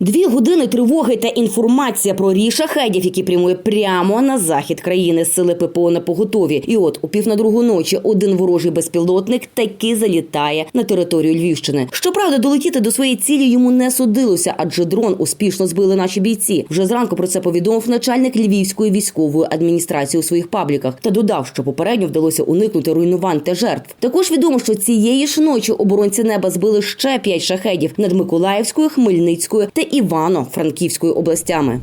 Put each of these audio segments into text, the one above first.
Дві години тривоги та інформація про рій шахедів, які прямує прямо на захід країни. Сили ППО на поготові. І от у пів на другу ночі один ворожий безпілотник таки залітає на територію Львівщини. Щоправда, долетіти до своєї цілі йому не судилося, адже дрон успішно збили наші бійці. Вже зранку про це повідомив начальник Львівської військової адміністрації у своїх пабліках та додав, що попередньо вдалося уникнути руйнувань та жертв. Також відомо, що цієї ж ночі оборонці неба збили ще п'ять шахедів над Миколаївською, Хмельницькою та Івано-Франківською областями.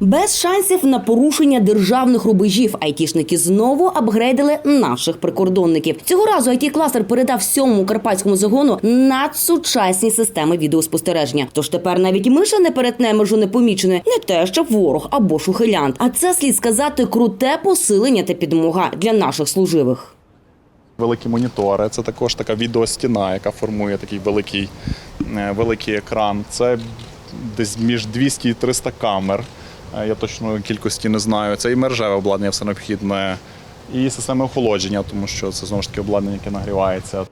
Без шансів на порушення державних рубежів айтішники знову апгрейдили наших прикордонників. Цього разу it кластер передав сьомому карпатському загону надсучасні системи відеоспостереження. Тож тепер навіть миша не перетне межу непоміченою, не те, що ворог або шухилянт. А це слід сказати круте посилення та підмога для наших служивих. Великі монітори, це також така відеостіна, яка формує такий великий, е, великий екран. Це десь між 200 і 300 камер. Е, Я точно кількості не знаю. Це і мережеве обладнання, все необхідне, і системи охолодження, тому що це знову ж таки обладнання, яке нагрівається.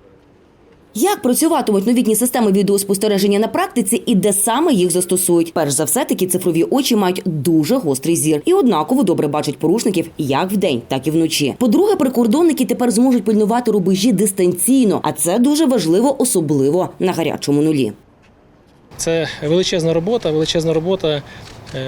Як працюватимуть новітні системи відеоспостереження на практиці і де саме їх застосують? Перш за все, такі цифрові очі мають дуже гострий зір і однаково добре бачать порушників як вдень, так і вночі. По-друге, прикордонники тепер зможуть пильнувати рубежі дистанційно, а це дуже важливо, особливо на гарячому нулі. Це величезна робота, величезна робота, е,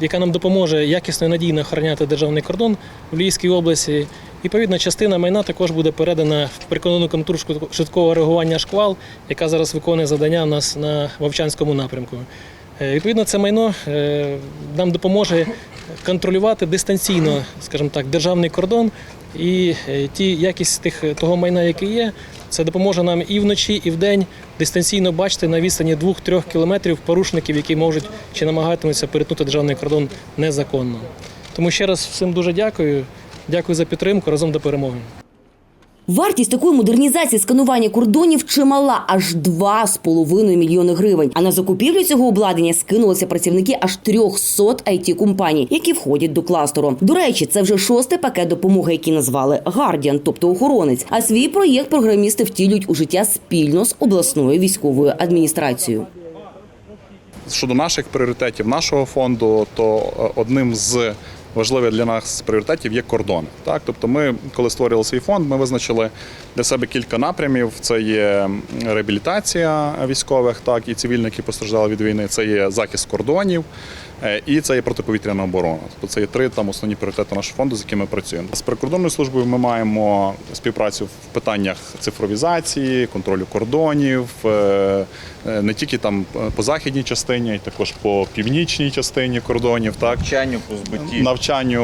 яка нам допоможе якісно і надійно охороняти державний кордон в Львівській області. Відповідно, частина майна також буде передана в прикордонну контур швидкого реагування шквал, яка зараз виконує завдання у нас на Вовчанському напрямку. Е, Відповідно, це майно е, нам допоможе контролювати дистанційно, скажімо так, державний кордон і е, ті якість тих того майна, яке є, це допоможе нам і вночі, і вдень дистанційно бачити на відстані 2-3 кілометрів порушників, які можуть чи намагатимуться перетнути державний кордон незаконно. Тому ще раз всім дуже дякую. Дякую за підтримку. Разом до перемоги. Вартість такої модернізації сканування кордонів чимала аж 2,5 мільйони гривень. А на закупівлю цього обладнання скинулися працівники аж 300 it компаній, які входять до кластеру. До речі, це вже шостий пакет допомоги, який назвали Гардіан, тобто охоронець. А свій проєкт програмісти втілюють у життя спільно з обласною військовою адміністрацією. Щодо наших пріоритетів нашого фонду, то е, одним з важливих для нас пріоритетів є кордони. Так, тобто, ми, коли створювали свій фонд, ми визначили для себе кілька напрямів: це є реабілітація військових, так і цивільних, які постраждали від війни. Це є захист кордонів. Е, І це є протиповітряна оборона. Тобто це є три там основні пріоритети нашого фонду, з якими ми працюємо. З прикордонною службою ми маємо співпрацю в питаннях цифровізації, контролю кордонів, е, е, не тільки там по західній частині, а й також по північній частині кордонів. Так навчанню по збитті. навчанню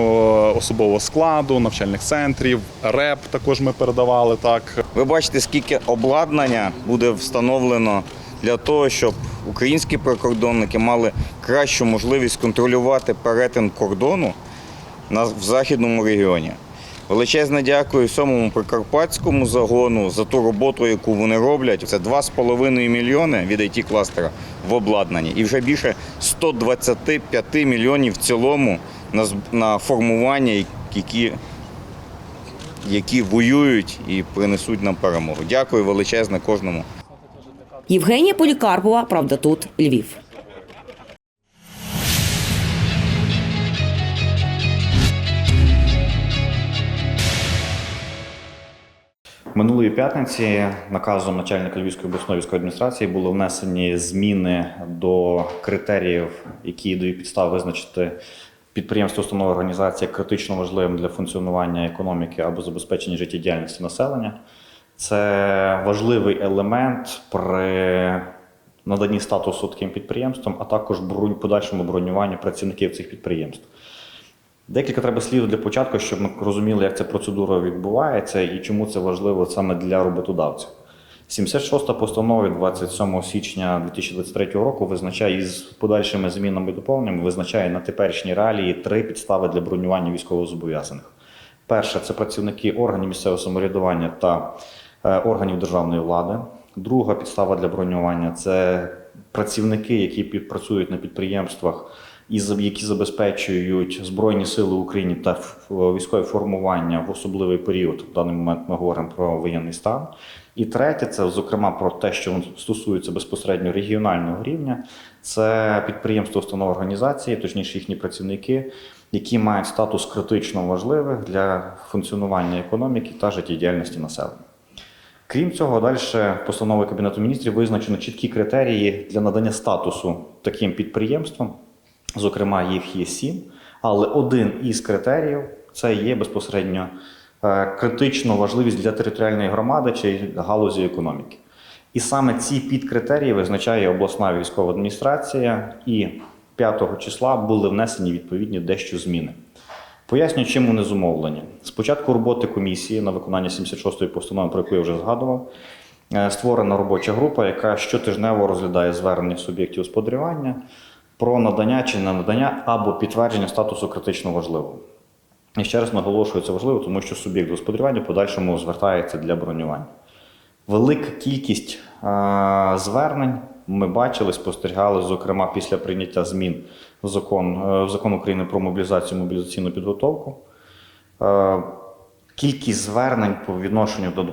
особового складу, навчальних центрів, РЕП також ми передавали так. Ви бачите, скільки обладнання буде встановлено для того, щоб українські прикордонники мали кращу можливість контролювати перетин кордону в західному регіоні. Величезне дякую сьомому прикарпатському загону за ту роботу, яку вони роблять. Це 2,5 мільйони від it кластера в обладнанні і вже більше 125 мільйонів в цілому на формування, які які воюють і принесуть нам перемогу. Дякую величезне кожному. Євгенія Полікарпова, правда, тут Львів. Минулої п'ятниці наказом начальника Львівської обласної військової адміністрації були внесені зміни до критеріїв, які дають підстави визначити підприємство, установи організації критично важливим для функціонування економіки або забезпечення життєдіяльності населення. Це важливий елемент при наданні статусу таким підприємствам, а також подальшому бронюванню працівників цих підприємств. Декілька треба слів для початку, щоб ми розуміли, як ця процедура відбувається і чому це важливо саме для роботодавців. 76-та постанова від 27 січня 2023 року визначає із подальшими змінами і доповненнями, визначає на теперішній реалії три підстави для бронювання військовозобов'язаних. Перше це працівники органів місцевого самоврядування та органів державної влади. Друга підстава для бронювання це працівники, які працюють на підприємствах і які забезпечують Збройні Сили України та військові формування в особливий період. В даний момент ми говоримо про воєнний стан. І третє, це зокрема про те, що стосується безпосередньо регіонального рівня, це підприємства, установи організації, точніше їхні працівники, які мають статус критично важливих для функціонування економіки та життєдіяльності населення. Крім цього, далі постановою Кабінету міністрів визначено чіткі критерії для надання статусу таким підприємствам. Зокрема, їх є сім, але один із критеріїв це є безпосередньо е, критично важливість для територіальної громади чи галузі економіки. І саме ці підкритерії визначає обласна військова адміністрація, і 5 числа були внесені відповідні дещо зміни. Поясню, чим вони зумовлені. Спочатку роботи комісії на виконання 76-ї постанови, про яку я вже згадував, е, створена робоча група, яка щотижнево розглядає звернення суб'єктів господарювання про надання чи не надання або підтвердження статусу критично важливого. І ще раз наголошую, це важливо, тому що суб'єкт господарювання в подальшому звертається для бронювання. Велика кількість е, звернень ми бачили, спостерігали, зокрема після прийняття змін в закон, е, в закон України про мобілізацію і мобілізаційну підготовку. Е, кількість звернень по відношенню до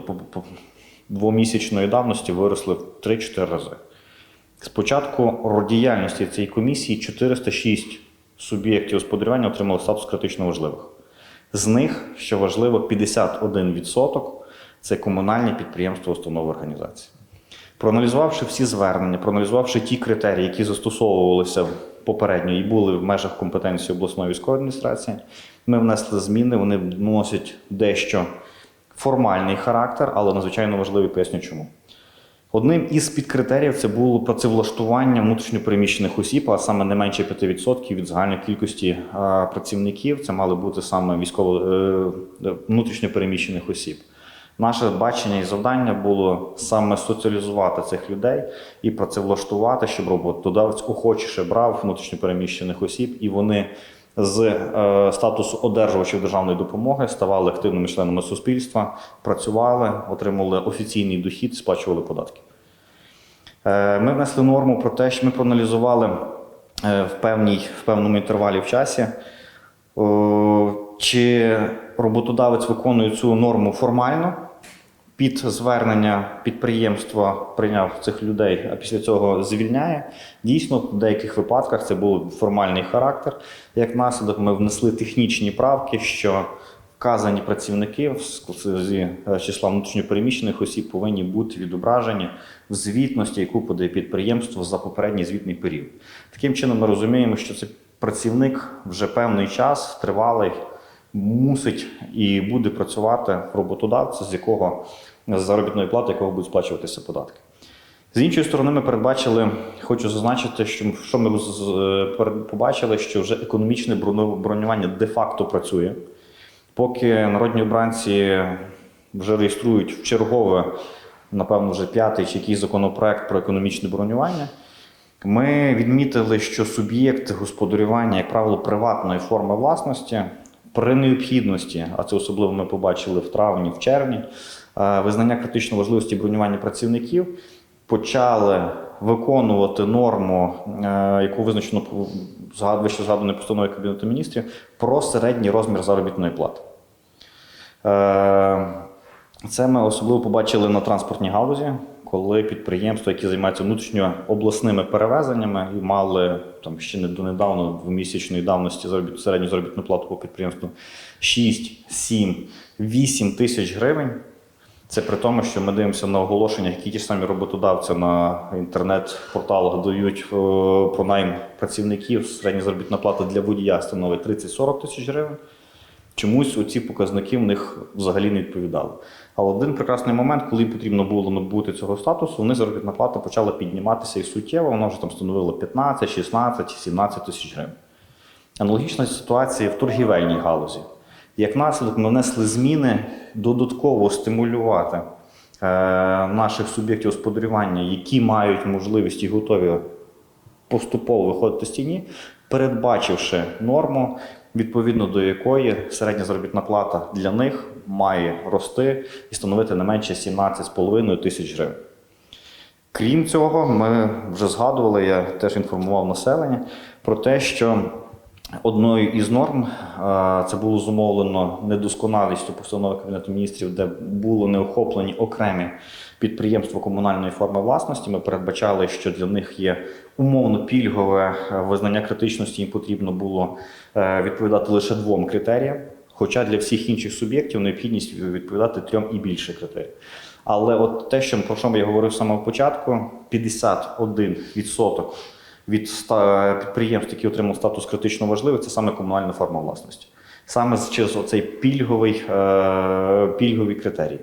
двомісячної давності виросли в 3-4 рази. З початку діяльності цієї комісії 406 суб'єктів господарювання отримали статус критично важливих. З них, що важливо, 51% це комунальні підприємства, установи організації. Проаналізувавши всі звернення, проаналізувавши ті критерії, які застосовувалися попередньо і були в межах компетенції обласної військової адміністрації, ми внесли зміни. Вони носять дещо формальний характер, але надзвичайно важливий, поясню чому. Одним із підкритеріїв це було працевлаштування внутрішньопереміщених осіб, а саме не менше 5% від загальної кількості е, працівників. Це мали бути саме військово е, внутрішньопереміщених осіб. Наше бачення і завдання було саме соціалізувати цих людей і працевлаштувати, щоб роботодавець охочіше брав внутрішньопереміщених осіб, і вони з е, статусу одержувачів державної допомоги ставали активними членами суспільства, працювали, отримували офіційний дохід, сплачували податки. Е, Ми внесли норму про те, що ми проаналізували е, в, певній, в певному інтервалі в часі, о, чи роботодавець виконує цю норму формально. Під звернення підприємства прийняв цих людей, а після цього звільняє. Дійсно, в деяких випадках це був формальний характер. Як наслідок, ми внесли технічні правки, що вказані працівники з числа внутрішньопереміщених осіб повинні бути відображені в звітності, яку подає підприємство за попередній звітний період. Таким чином, ми розуміємо, що це працівник вже певний час тривалий мусить і буде працювати роботодавця, з якого з заробітної плати, якого будуть сплачуватися податки. З іншої сторони, ми передбачили, хочу зазначити, що що ми побачили, що вже економічне бронювання де-факто працює. Поки народні обранці вже реєструють в чергове, напевно, вже п'ятий чи якийсь законопроект про економічне бронювання. Ми відмітили, що суб'єкт господарювання, як правило, приватної форми власності при необхідності, а це особливо ми побачили в травні, в червні, е, визнання критично важливості бронювання працівників почали виконувати норму, е, яку визначено вище згаданою постановою Кабінету міністрів, про середній розмір заробітної плати. Це ми особливо побачили на транспортній галузі, коли підприємства, які займаються внутрішньо обласними перевезеннями і мали там ще не донедавно двомісячної давності заробіт, середню заробітну плату по підприємству 6, 7, 8 тисяч гривень. Це при тому, що ми дивимося на оголошення, які ті ж самі роботодавці на інтернет-порталах дають е, про найм працівників. Середня заробітна плата для водія становить 30-40 тисяч гривень. Чомусь оці показники в них взагалі не відповідали. Але один прекрасний момент, коли потрібно було набути цього статусу, вони заробітна плата почала підніматися і суттєво, вона вже там становила 15, 16, 17 тисяч гривень. Аналогічна ситуація в торгівельній галузі. Як наслідок, ми внесли зміни додатково стимулювати е, наших суб'єктів господарювання, які мають можливість і готові поступово виходити з тіні, передбачивши норму, відповідно до якої середня заробітна плата для них має рости і становити не менше 17,5 тисяч гривень. Крім цього, ми вже згадували, я теж інформував населення про те, що одною із норм це було зумовлено недосконалістю постанови Кабінету міністрів, де було не охоплені окремі підприємства комунальної форми власності. Ми передбачали, що для них є умовно пільгове е, визнання критичності. Їм потрібно було е, відповідати лише двом критеріям. Хоча для всіх інших суб'єктів необхідність відповідати трьом і більше критеріїв. Але от те, що про що я говорив з самого початку, 51% від підприємств, які отримали статус критично важливих, це саме комунальна форма власності. Саме через оцей пільговий, е, пільгові критерії.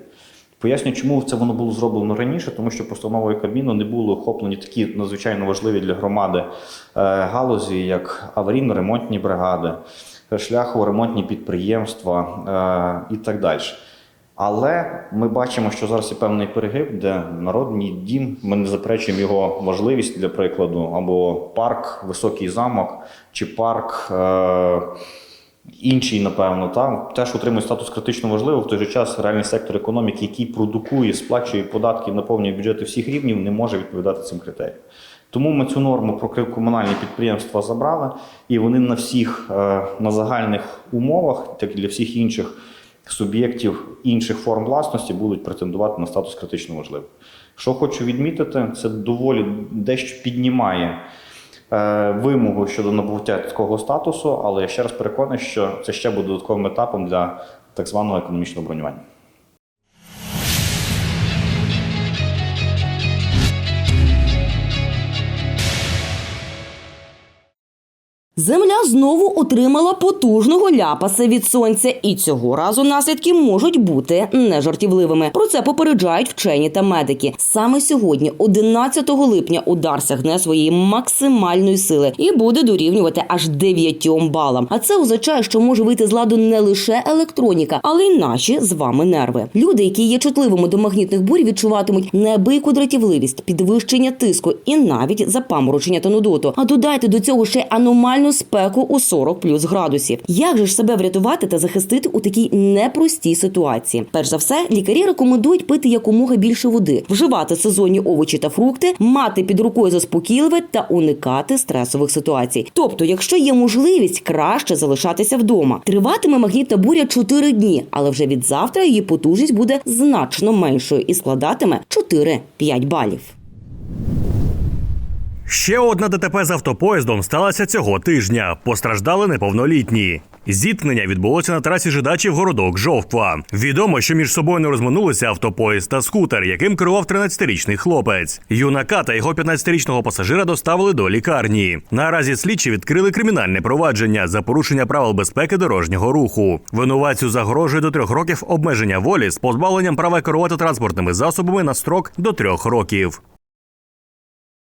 Поясню, чому це воно було зроблено раніше, тому що постановою Кабміну не були охоплені такі надзвичайно важливі для громади е, галузі, як аварійно-ремонтні бригади, шляхово-ремонтні підприємства е, і так далі. Але ми бачимо, що зараз є певний перегиб, де народний дім, ми не заперечуємо його важливість для прикладу, або парк, високий замок, чи парк. Е- Інший, напевно, там теж отримує статус критично важливого. В той же час реальний сектор економіки, який продукує, сплачує податки, наповнює бюджети всіх рівнів, не може відповідати цим критеріям. Тому ми цю норму про комунальні підприємства забрали, і вони на всіх е, на загальних умовах, так і для всіх інших суб'єктів інших форм власності, будуть претендувати на статус критично важливих. Що хочу відмітити, це доволі дещо піднімає е, вимогу щодо набуття такого статусу, але я ще раз переконаний, що це ще буде додатковим етапом для так званого економічного бронювання. Земля знову отримала потужного ляпаса від сонця, і цього разу наслідки можуть бути нежартівливими. Про це попереджають вчені та медики. Саме сьогодні, 11 липня, удар сягне своєї максимальної сили і буде дорівнювати аж 9 балам. А це означає, що може вийти з ладу не лише електроніка, але й наші з вами нерви. Люди, які є чутливими до магнітних бурь, відчуватимуть неабияку дратівливість, підвищення тиску і навіть запаморочення та нудоту. А додайте до цього ще й аномальну спеку у 40 плюс градусів. Як же ж себе врятувати та захистити у такій непростій ситуації? Перш за все, лікарі рекомендують пити якомога більше води, вживати сезонні овочі та фрукти, мати під рукою заспокійливе та уникати стресових ситуацій. Тобто, якщо є можливість, краще залишатися вдома. Триватиме магнітна буря 4 дні, але вже від завтра її потужність буде значно меншою і складатиме 4-5 балів. Ще одна ДТП з автопоїздом сталася цього тижня. Постраждали неповнолітні. Зіткнення відбулося на трасі Жидачів городок Жовква. Відомо, що між собою не розминулися автопоїзд та скутер, яким керував 13-річний хлопець. Юнака та його 15-річного пасажира доставили до лікарні. Наразі слідчі відкрили кримінальне провадження за порушення правил безпеки дорожнього руху. Винуватцю загрожує до трьох років обмеження волі з позбавленням права керувати транспортними засобами на строк до трьох років.